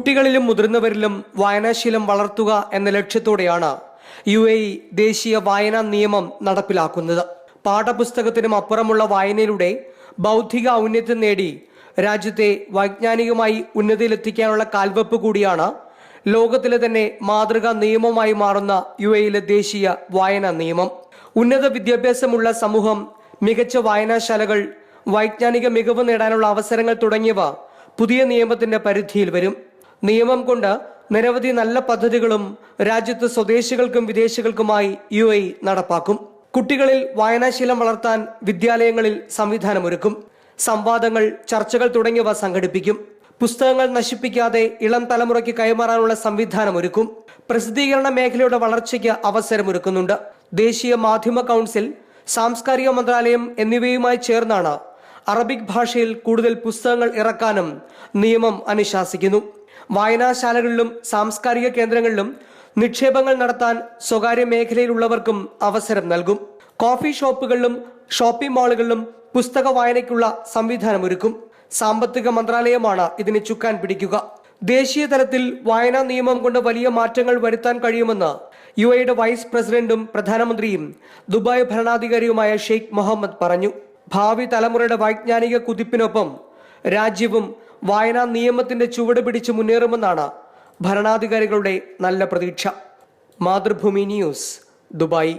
കുട്ടികളിലും മുതിർന്നവരിലും വായനാശീലം വളർത്തുക എന്ന ലക്ഷ്യത്തോടെയാണ് യു എ ദേശീയ വായനാ നിയമം നടപ്പിലാക്കുന്നത്. പാഠപുസ്തകത്തിനും അപ്പുറമുള്ള വായനയിലൂടെ ബൗദ്ധിക ഔന്നത്യം നേടി രാജ്യത്തെ വൈജ്ഞാനികമായി ഉന്നതിയിലെത്തിക്കാനുള്ള കാൽവെപ്പ് കൂടിയാണ് ലോകത്തിലെ തന്നെ മാതൃകാ നിയമമായി മാറുന്ന യു എയിലെ ദേശീയ വായനാ നിയമം. ഉന്നത വിദ്യാഭ്യാസമുള്ള സമൂഹം മികച്ച വായനാശാലകൾ വൈജ്ഞാനിക മികവ് നേടാനുള്ള അവസരങ്ങൾ തുടങ്ങിയവ പുതിയ നിയമത്തിന്റെ പരിധിയിൽ വരും. നിയമം കൊണ്ട് നിരവധി നല്ല പദ്ധതികളും രാജ്യത്ത് സ്വദേശികൾക്കും വിദേശികൾക്കുമായി യു എ നടപ്പാക്കും. കുട്ടികളിൽ വായനാശീലം വളർത്താൻ വിദ്യാലയങ്ങളിൽ സംവിധാനമൊരുക്കും. സംവാദങ്ങൾ ചർച്ചകൾ തുടങ്ങിയവ സംഘടിപ്പിക്കും. പുസ്തകങ്ങൾ നശിപ്പിക്കാതെ ഇളം തലമുറയ്ക്ക് കൈമാറാനുള്ള സംവിധാനം ഒരുക്കും പ്രസിദ്ധീകരണ മേഖലയുടെ വളർച്ചയ്ക്ക് അവസരമൊരുക്കുന്നുണ്ട്. ദേശീയ മാധ്യമ കൗൺസിൽ സാംസ്കാരിക മന്ത്രാലയം എന്നിവയുമായി ചേർന്നാണ് അറബിക് ഭാഷയിൽ കൂടുതൽ പുസ്തകങ്ങൾ ഇറക്കാനും നിയമം അനുശാസിക്കുന്നു. വായനാശാലകളിലും സാംസ്കാരിക കേന്ദ്രങ്ങളിലും നിക്ഷേപങ്ങൾ നടത്താൻ സ്വകാര്യ മേഖലയിലുള്ളവർക്കും അവസരം നൽകും. കോഫി ഷോപ്പുകളിലും ഷോപ്പിംഗ് മാളുകളിലും പുസ്തക വായനയ്ക്കുള്ള സംവിധാനമൊരുക്കും സാമ്പത്തിക മന്ത്രാലയമാണ് ഇതിന് ചുക്കാൻ പിടിക്കുക. ദേശീയ തലത്തിൽ വായനാ നിയമം കൊണ്ട് വലിയ മാറ്റങ്ങൾ വരുത്താൻ കഴിയുമെന്ന് യു എയുടെ വൈസ് പ്രസിഡന്റും പ്രധാനമന്ത്രിയും ദുബായ് ഭരണാധികാരിയുമായ ഷെയ്ഖ് മുഹമ്മദ് പറഞ്ഞു. ഭാവി തലമുറയുടെ വൈജ്ഞാനിക കുതിപ്പിനൊപ്പം രാജ്യവും വായനാ നിയമത്തിന്റെ ചുവട് പിടിച്ച് മുന്നേറുമെന്നാണ് ഭരണാധികാരികളുടെ നല്ല പ്രതീക്ഷ. Mathrubhumi news Dubai.